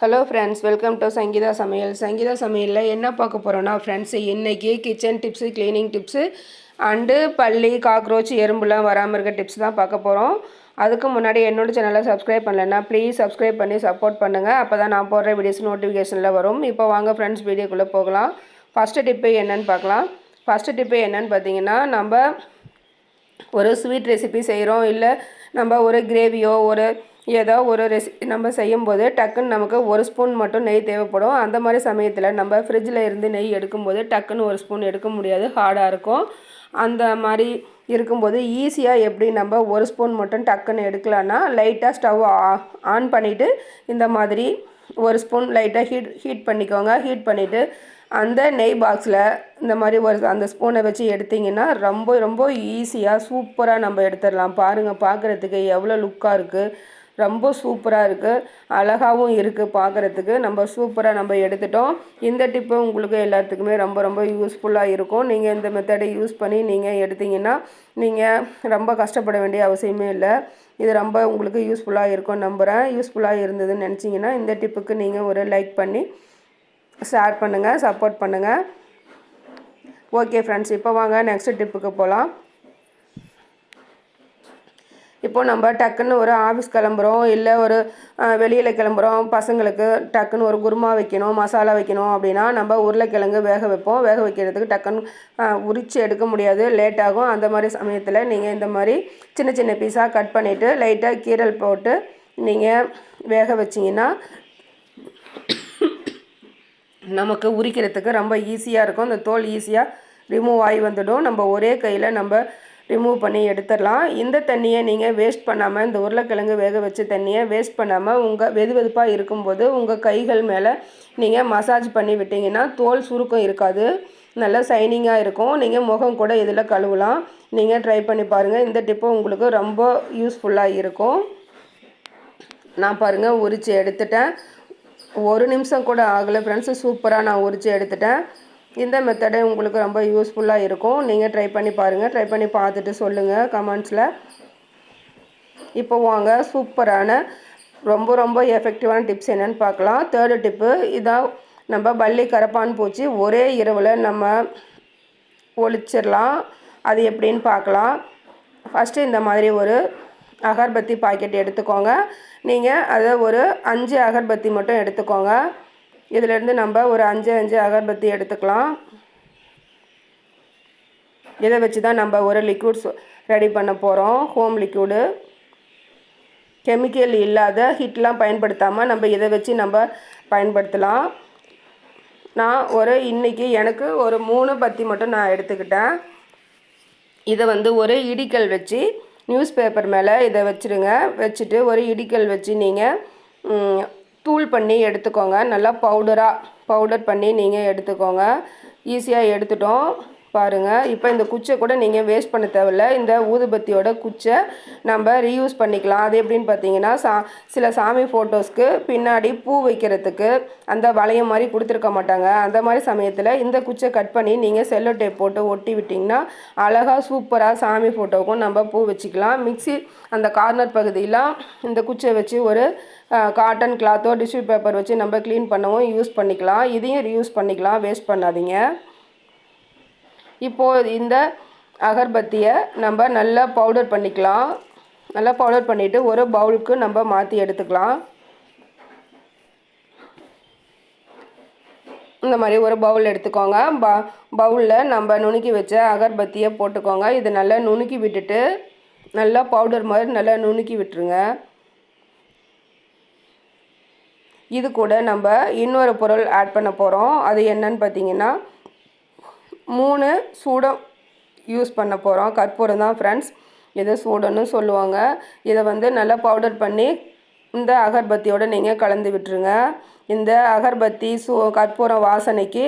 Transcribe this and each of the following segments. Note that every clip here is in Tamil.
Hello friends welcome to Sangeetha Samayal Sangeetha சமையலில் என்ன பார்க்க போகிறோன்னா ஃப்ரெண்ட்ஸ் இன்றைக்கி kitchen tips cleaning tips and பள்ளி காக்ரோச் எறும்புலாம் வராமல் இருக்க டிப்ஸ் தான் பார்க்க போகிறோம் அதுக்கு முன்னாடி என்னோட சேனலை சப்ஸ்கிரைப் பண்ணலைன்னா ப்ளீஸ் சப்ஸ்கிரைப் பண்ணி சப்போர்ட் பண்ணுங்கள் அப்போ தான் நான் போடுற வீடியோஸ் நோட்டிஃபிகேஷனில் வரும். இப்போ வாங்க ஃப்ரெண்ட்ஸ் வீடியோக்குள்ளே போகலாம். ஃபஸ்ட்டு டிப்பு என்னன்னு பார்க்கலாம். ஃபஸ்ட்டு டிப்பு என்னன்னு பார்த்தீங்கன்னா நம்ம ஒரு ஸ்வீட் ரெசிபி செய்கிறோம் இல்லை நம்ம ஒரு கிரேவியோ ஒரு ஏதோ ஒரு ரெசிபி நம்ம செய்யும்போது டக்குன்னு நமக்கு ஒரு ஸ்பூன் மட்டும் நெய் தேவைப்படும். அந்த மாதிரி சமயத்தில் நம்ம ஃப்ரிட்ஜில் இருந்து நெய் எடுக்கும்போது டக்குன்னு ஒரு ஸ்பூன் எடுக்க முடியாது. ஹார்டாக இருக்கும். அந்த மாதிரி இருக்கும்போது ஈஸியாக எப்படி நம்ம ஒரு ஸ்பூன் மட்டும் டக்குன்னு எடுக்கலான்னா லைட்டாக ஸ்டவ் ஆன் பண்ணிவிட்டு இந்த மாதிரி ஒரு ஸ்பூன் லைட்டாக ஹீட் ஹீட் பண்ணிக்கோங்க. ஹீட் பண்ணிவிட்டு அந்த நெய் பாக்ஸில் இந்த மாதிரி ஒரு அந்த ஸ்பூனை வச்சு எடுத்திங்கன்னா ரொம்ப ரொம்ப ஈஸியாக சூப்பராக நம்ம எடுத்துடலாம். பாருங்கள் பார்க்குறதுக்கு எவ்வளோ லுக்காக இருக்குது ரொம்ப சூப்பராக இருக்குது அழகாகவும் இருக்குது பார்க்குறதுக்கு நம்ம சூப்பராக நம்ம எடுத்துட்டோம். இந்த டிப்பு உங்களுக்கு எல்லாத்துக்குமே ரொம்ப ரொம்ப யூஸ்ஃபுல்லாக இருக்கும். நீங்கள் இந்த மெத்தடை யூஸ் பண்ணி நீங்கள் எடுத்தீங்கன்னா நீங்கள் ரொம்ப கஷ்டப்பட வேண்டிய அவசியமே இல்லை. இது ரொம்ப உங்களுக்கு யூஸ்ஃபுல்லாக இருக்கும் நம்புகிறேன் யூஸ்ஃபுல்லாக இருந்ததுன்னு நினச்சிங்கன்னா இந்த டிப்புக்கு நீங்கள் ஒரு லைக் பண்ணி ஷேர் பண்ணுங்கள் சப்போர்ட் பண்ணுங்கள் ஓகே ஃப்ரெண்ட்ஸ் இப்போ வாங்க நெக்ஸ்ட் டிப்புக்கு போகலாம் இப்போ நம்ம டக்குன்னு ஒரு ஆஃபீஸ் கிளம்புறோம் இல்லை ஒரு வெளியில் கிளம்புறோம் பசங்களுக்கு டக்குன்னு ஒரு குருமா வைக்கணும் மசாலா வைக்கணும் அப்படின்னா நம்ம உருளைக்கிழங்கு வேக வைப்போம். வேக வைக்கிறதுக்கு டக்குன்னு உரித்து எடுக்க முடியாது. லேட் ஆகும். அந்த மாதிரி சமயத்தில் நீங்கள் இந்த மாதிரி சின்ன சின்ன பீஸாக கட் பண்ணிவிட்டு லைட்டாக கீரல் போட்டு நீங்கள் வேக வச்சிங்கன்னா நமக்கு உரிக்கிறதுக்கு ரொம்ப ஈஸியாக இருக்கும். அந்த தோல் ஈஸியாக ரிமூவ் ஆகி வந்துடும். நம்ம ஒரே கையில் நம்ம ரிமூவ் பண்ணி எடுத்துடலாம். இந்த தண்ணியை நீங்கள் வேஸ்ட் பண்ணாமல் இந்த உருளைக்கிழங்கு வேக வச்ச தண்ணியை வேஸ்ட் பண்ணாமல் உங்கள் வெது வெதுப்பாக இருக்கும்போது உங்கள் கைகள் மேலே நீங்கள் மசாஜ் பண்ணி விட்டிங்கன்னா தோல் சுருக்கம் இருக்காது. நல்லா சைனிங்காக இருக்கும். நீங்கள் முகம் கூட இதில் கழுவலாம். நீங்கள் ட்ரை பண்ணி பாருங்கள் இந்த டிப்பு உங்களுக்கு ரொம்ப யூஸ்ஃபுல்லாக இருக்கும். நான் பாருங்கள் உரித்து எடுத்துட்டேன். ஒரு நிமிஷம் கூட ஆகலை ஃப்ரெண்ட்ஸு சூப்பராக நான் உரித்து எடுத்துட்டேன். இந்த மெத்தடே உங்களுக்கு ரொம்ப யூஸ்ஃபுல்லாக இருக்கும். நீங்கள் ட்ரை பண்ணி பாருங்கள் ட்ரை பண்ணி பார்த்துட்டு சொல்லுங்கள் கமெண்ட்ஸில் இப்போ வாங்க சூப்பரான ரொம்ப ரொம்ப எஃபெக்டிவான டிப்ஸ் என்னென்னு பார்க்கலாம். தேர்டு டிப்பு இதான் நம்ம பள்ளி கரப்பான் பூச்சி ஒரே இரவில் நம்ம ஒழிச்சிடலாம் அது எப்படின்னு பார்க்கலாம். ஃபஸ்ட்டு இந்த மாதிரி ஒரு அகர்பத்தி பாக்கெட் எடுத்துக்கோங்க. நீங்கள் அதை ஒரு அஞ்சு அகர்பத்தி மட்டும் எடுத்துக்கோங்க. இதிலேருந்து நம்ம ஒரு அஞ்சு அஞ்சு அகர்பத்தி எடுத்துக்கலாம். இதை வச்சு தான் நம்ம ஒரு லிக்விட்ஸ் ரெடி பண்ண போகிறோம் ஹோம் லிக்விடு கெமிக்கல் இல்லாத ஹிட்லாம் பயன்படுத்தாமல் நம்ம இதை வச்சு நம்ம பயன்படுத்தலாம். நான் ஒரு இன்றைக்கி எனக்கு ஒரு மூணு பத்தி மட்டும் நான் எடுத்துக்கிட்டேன். இதை வந்து ஒரு இடிக்கல் வச்சு நியூஸ் பேப்பர் மேலே இதை வச்சுருங்க. வச்சுட்டு ஒரு இடிக்கல் வச்சு நீங்கள் தூள் பண்ணி எடுத்துக்கோங்க. நல்லா பவுடராக பவுடர் பண்ணி நீங்கள் எடுத்துக்கோங்க. ஈஸியாக எடுத்துட்டோம். பாருங்கள் இப்போ இந்த குச்சை கூட நீங்கள் வேஸ்ட் பண்ண தேவையில்ல. இந்த ஊதுபத்தியோட குச்சை நம்ம ரீயூஸ் பண்ணிக்கலாம். அது எப்படின்னு பார்த்தீங்கன்னா சா சில சாமி ஃபோட்டோஸ்க்கு பின்னாடி பூ வைக்கிறதுக்கு அந்த வளையம் மாதிரி கொடுத்துருக்க மாட்டாங்க. அந்த மாதிரி சமயத்தில் இந்த குச்சை கட் பண்ணி நீங்கள் செல்லோ டேப் போட்டு ஒட்டி விட்டிங்கன்னா அழகாக சூப்பராக சாமி ஃபோட்டோவுக்கும் நம்ம பூ வச்சுக்கலாம். மிக்சி அந்த கார்னர் பகுதியெலாம் இந்த குச்சை வச்சு ஒரு காட்டன் கிளாத்தோ டிஷ்யூ பேப்பர் வச்சு நம்ம க்ளீன் பண்ணவும் யூஸ் பண்ணிக்கலாம். இதையும் ரீயூஸ் பண்ணிக்கலாம். வேஸ்ட் பண்ணாதீங்க. இப்போது இந்த அகர்பத்தியை நம்ம நல்லா பவுடர் பண்ணிக்கலாம். நல்லா பவுடர் பண்ணிவிட்டு ஒரு பவுலுக்கு நம்ம மாற்றி எடுத்துக்கலாம். இந்த மாதிரி ஒரு பவுல் எடுத்துக்கோங்க. ப பவுலில் நம்ம நுணுக்கி வச்ச அகர்பத்தியை போட்டுக்கோங்க. இது நல்லா நுணுக்கி விட்டுட்டு நல்லா பவுடர் மாதிரி நல்லா நுணுக்கி விட்டுருங்க. இது கூட நம்ம இன்னொரு பொருள் ஆட் பண்ண போகிறோம் அது என்னன்னு பார்த்தீங்கன்னா மூணு சூடம் யூஸ் பண்ண போகிறோம் கற்பூரம் தான் ஃப்ரெண்ட்ஸ் இதை சூடன்னு சொல்லுவாங்க. இதை வந்து நல்லா பவுடர் பண்ணி இந்த அகர்பத்தியோடு நீங்கள் கலந்து விட்டுருங்க. இந்த அகர்பத்தி சூ கற்பூரம் வாசனைக்கு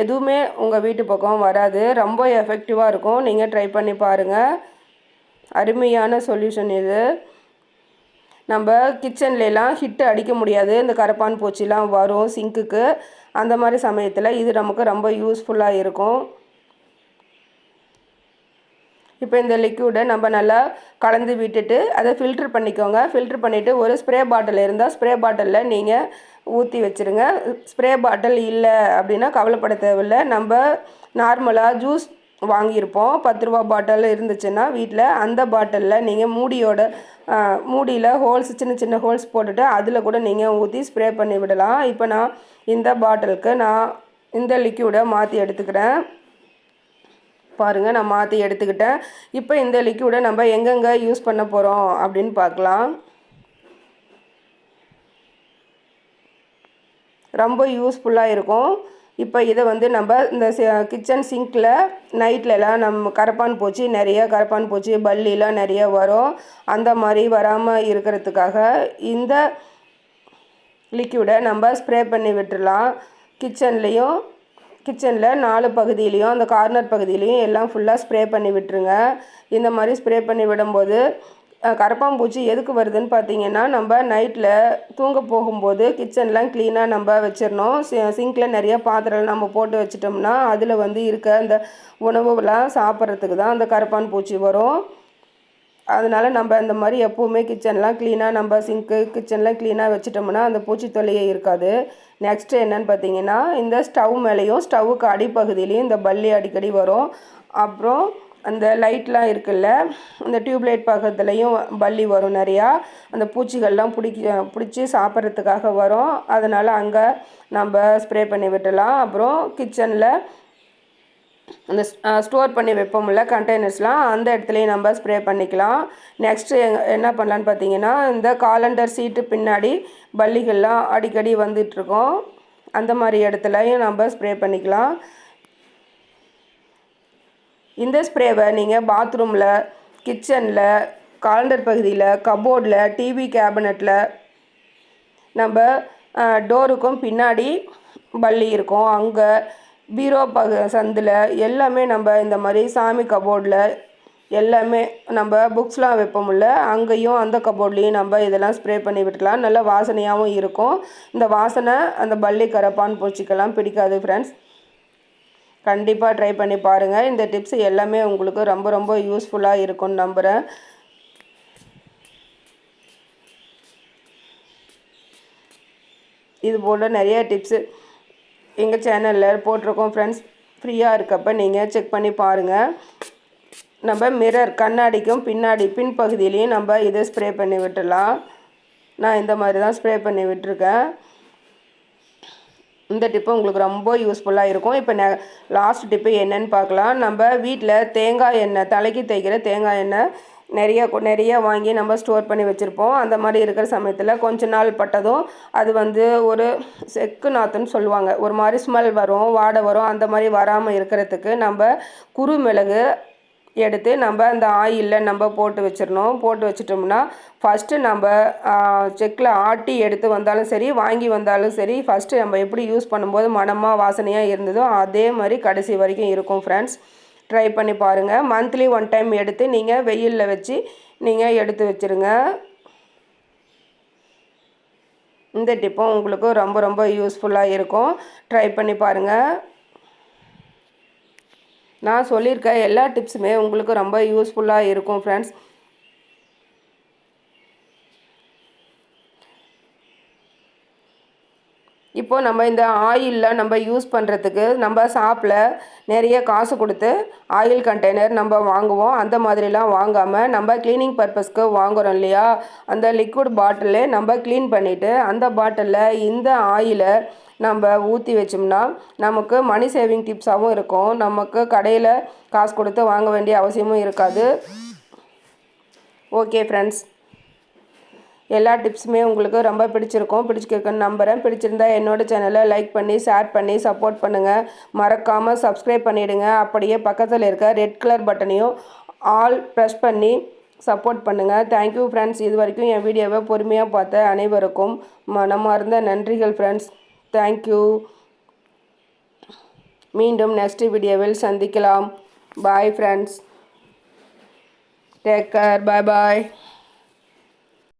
எதுவுமே உங்கள் வீட்டு பக்கம் வராது. ரொம்ப எஃபெக்டிவாக இருக்கும். நீங்கள் ட்ரை பண்ணி பாருங்கள் அருமையான சொல்யூஷன் இது. நம்ம கிச்சன்லலாம் ஹிட்டு அடிக்க முடியாது. இந்த கரப்பான் பூச்சிலாம் வரும் சிங்க்குக்கு அந்த மாதிரி சமயத்தில் இது நமக்கு ரொம்ப யூஸ்ஃபுல்லாக இருக்கும். இப்போ இந்த லிக்யூடை நம்ம நல்லா கலந்து விட்டுட்டு அதை ஃபில்ட்ரு பண்ணிக்கோங்க. ஃபில்ட்ரு பண்ணிவிட்டு ஒரு ஸ்ப்ரே பாட்டில் இருந்தால் ஸ்ப்ரே பாட்டிலில் நீங்கள் ஊற்றி வச்சுருங்க. ஸ்ப்ரே பாட்டில் இல்லை அப்படின்னா கவலைப்பட தேவையில்லை. நம்ம நார்மலாக ஜூஸ் வாங்கியிருப்போம். பத்து ரூபா பாட்டில் இருந்துச்சுன்னா வீட்டில் அந்த பாட்டிலில் நீங்கள் மூடியோட மூடியில் ஹோல்ஸ் சின்ன சின்ன ஹோல்ஸ் போட்டுட்டு அதில் கூட நீங்கள் ஊற்றி ஸ்ப்ரே பண்ணி விடலாம். இப்போ நான் இந்த பாட்டிலுக்கு நான் இந்த லிக்யூடை மாற்றி எடுத்துக்கிறேன். பாருங்கள் நான் மாற்றி எடுத்துக்கிட்டேன். இப்போ இந்த லிக்யூடை நம்ம எங்கெங்கே யூஸ் பண்ண போகிறோம் அப்படின்னு பார்க்கலாம். ரொம்ப யூஸ்ஃபுல்லாக இருக்கும். இப்போ இதை வந்து நம்ம இந்த கிச்சன் சிங்க்கில் நைட்லலாம் நம்ம கரப்பான் பூச்சி நிறைய கரப்பான் பூச்சி பல்லிலாம் நிறைய வரும். அந்த மாதிரி வராமல் இருக்கிறதுக்காக இந்த லிக்யூடை நம்ம ஸ்ப்ரே பண்ணி விட்டுடலாம் கிச்சன்லேயும் கிச்சனில் நாலு பகுதியிலையும் அந்த கார்னர் பகுதியிலையும் எல்லாம் ஃபுல்லாக ஸ்ப்ரே பண்ணி விட்டுருங்க. இந்த மாதிரி ஸ்ப்ரே பண்ணி விடும்போது கரப்பாம்பூச்சி எதுக்கு வருதுன்னு பார்த்தீங்கன்னா நம்ம நைட்டில் தூங்க போகும்போது கிச்சன்லாம் க்ளீனாக நம்ம வச்சிடணும் சிங்கில் நிறைய பாத்திரம் நம்ம போட்டு வச்சிட்டோம்னா அதில் வந்து இருக்க அந்த உணவுலாம் சாப்பிட்றதுக்கு தான் அந்த கரப்பான் பூச்சி வரும். அதனால் நம்ம இந்த மாதிரி எப்போவுமே கிச்சன்லாம் க்ளீனாக நம்ம சிங்க்கு கிச்சன்லாம் க்ளீனாக வச்சிட்டோம்னா அந்த பூச்சி தொல்லையே இருக்காது. நெக்ஸ்ட்டு என்னென்னு பார்த்தீங்கன்னா இந்த ஸ்டவ் மேலேயும் ஸ்டவ்வுக்கு அடிப்பகுதியிலையும் இந்த பல்லி அடிக்கடி வரும். அப்புறம் அந்த லைட்லாம் இருக்குல்ல அந்த டியூப்லைட் பக்கத்துலேயும் பள்ளி வரும் நிறையா. அந்த பூச்சிகள்லாம் பிடிக்க பிடிச்சி சாப்பிட்றதுக்காக வரும். அதனால் அங்கே நம்ம ஸ்ப்ரே பண்ணி விட்டலாம் அப்புறம் கிச்சனில் அந்த ஸ்டோர் பண்ணி வைப்போம்ல கண்டெய்னர்ஸ்லாம் அந்த இடத்துலையும் நம்ம ஸ்ப்ரே பண்ணிக்கலாம். நெக்ஸ்ட்டு என்ன பண்ணலான்னு பார்த்தீங்கன்னா இந்த காலண்டர் சீட்டு பின்னாடி பள்ளிகள்லாம் அடிக்கடி வந்துட்டுருக்கோம். அந்த மாதிரி இடத்துலையும் நம்ம ஸ்ப்ரே பண்ணிக்கலாம். இந்த ஸ்ப்ரேவை நீங்கள் பாத்ரூமில் கிச்சனில் காலண்டர் பகுதியில் கபோர்டில் டிவி கேபினட்டில் நம்ம டோருக்கும் பின்னாடி பள்ளி இருக்கும். அங்கே பீரோ பக சந்தில் எல்லாமே நம்ம இந்த மாதிரி சாமி கபோர்டில் எல்லாமே நம்ம புக்ஸ்லாம் வைப்போம்ல அங்கேயும் அந்த கபோர்ட்லேயும் நம்ம இதெல்லாம் ஸ்ப்ரே பண்ணி விட்டுக்கலாம். நல்ல வாசனையாகவும் இருக்கும். இந்த வாசனை அந்த பள்ளி கரப்பான் பூச்சிக்கெல்லாம் பிடிக்காது ஃப்ரெண்ட்ஸ் கண்டிப்பாக ட்ரை பண்ணி பாருங்கள் இந்த டிப்ஸ் எல்லாமே உங்களுக்கு ரொம்ப ரொம்ப யூஸ்ஃபுல்லாக இருக்கும்னு நம்புகிறேன் இது போல் நிறைய டிப்ஸு எங்கள் சேனலில் போட்டிருக்கோம் ஃப்ரெண்ட்ஸ் ஃப்ரீயாக இருக்கப்போ நீங்கள் செக் பண்ணி பாருங்கள் நம்ம மிரர் கண்ணாடிக்கும் பின்னாடி பின்பகுதியிலையும் நம்ம இதை ஸ்ப்ரே பண்ணி விட்டுடலாம். நான் இந்த மாதிரி தான் ஸ்ப்ரே பண்ணி விட்டுருக்கேன். இந்த டிப்பு உங்களுக்கு ரொம்ப யூஸ்ஃபுல்லாக இருக்கும். இப்போ நெ லாஸ்ட் டிப்பு என்னன்னு பார்க்கலாம். நம்ம வீட்டில் தேங்காய் எண்ணெய் தலைக்கு தேய்க்கிற தேங்காய் எண்ணெய் நிறைய நிறைய வாங்கி நம்ம ஸ்டோர் பண்ணி வச்சுருப்போம். அந்த மாதிரி இருக்கிற சமயத்தில் கொஞ்ச நாள் பட்டதும் அது வந்து ஒரு செக்கு நாற்றுன்னு சொல்லுவாங்க. ஒரு மாதிரி ஸ்மெல் வரும் வாடை வரும். அந்த மாதிரி வராமல் இருக்கிறதுக்கு நம்ம குறு மிளகு எடுத்து நம்ம அந்த ஆயிலில் நம்ம போட்டு வச்சிடணும் போட்டு வச்சிட்டோம்னா ஃபஸ்ட்டு நம்ம செக்கில் ஆட்டி எடுத்து வந்தாலும் சரி வாங்கி வந்தாலும் சரி ஃபஸ்ட்டு நம்ம எப்படி யூஸ் பண்ணும்போது மனமாக வாசனையாக இருந்ததோ அதே மாதிரி கடைசி வரைக்கும் இருக்கும் ஃப்ரெண்ட்ஸ் ட்ரை பண்ணி பாருங்கள் மந்த்லி ஒன் டைம் எடுத்து நீங்கள் வெயிலில் வச்சு நீங்கள் எடுத்து வச்சுருங்க. இந்த டிப்பும் உங்களுக்கு ரொம்ப ரொம்ப யூஸ்ஃபுல்லாக இருக்கும். ட்ரை பண்ணி பாருங்கள் நான் சொல்லியிருக்க எல்லா டிப்ஸுமே உங்களுக்கு ரொம்ப யூஸ்ஃபுல்லாக இருக்கும் ஃப்ரெண்ட்ஸ் இப்போது நம்ம இந்த ஆயிலில் நம்ம யூஸ் பண்ணுறதுக்கு நம்ம ஷாப்பில் நிறைய காசு கொடுத்து ஆயில் கண்டெய்னர் நம்ம வாங்குவோம். அந்த மாதிரிலாம் வாங்காமல் நம்ம க்ளீனிங் பர்பஸ்க்கு வாங்குகிறோம் இல்லையா? அந்த லிக்விட் பாட்டிலே நம்ம க்ளீன் பண்ணிவிட்டு அந்த பாட்டிலில் இந்த ஆயிலை நம்ம ஊற்றி வச்சோம்னா நமக்கு மணி சேவிங் டிப்ஸாகவும் இருக்கும். நமக்கு கடையில் காசு கொடுத்து வாங்க வேண்டிய அவசியமும் இருக்காது. ஓகே ஃப்ரெண்ட்ஸ் எல்லா டிப்ஸுமே உங்களுக்கு ரொம்ப பிடிச்சிருக்கும். பிடிச்சிருக்குன்னு நம்புகிறேன் பிடிச்சிருந்தா என்னோடய சேனலை லைக் பண்ணி ஷேர் பண்ணி சப்போர்ட் பண்ணுங்கள் மறக்காமல் சப்ஸ்கிரைப் பண்ணிவிடுங்க அப்படியே பக்கத்தில் இருக்க ரெட் கலர் பட்டனையும் ஆல் ப்ரெஸ் பண்ணி சப்போர்ட் பண்ணுங்கள் தேங்க்யூ ஃப்ரெண்ட்ஸ் இது வரைக்கும் என் வீடியோவை பொறுமையாக பார்த்த அனைவருக்கும் மனமார்ந்த நன்றிகள் ஃப்ரெண்ட்ஸ் தேங்க்யூ மீண்டும் நெக்ஸ்ட் வீடியோவில் சந்திக்கலாம். Bye friends take care bye bye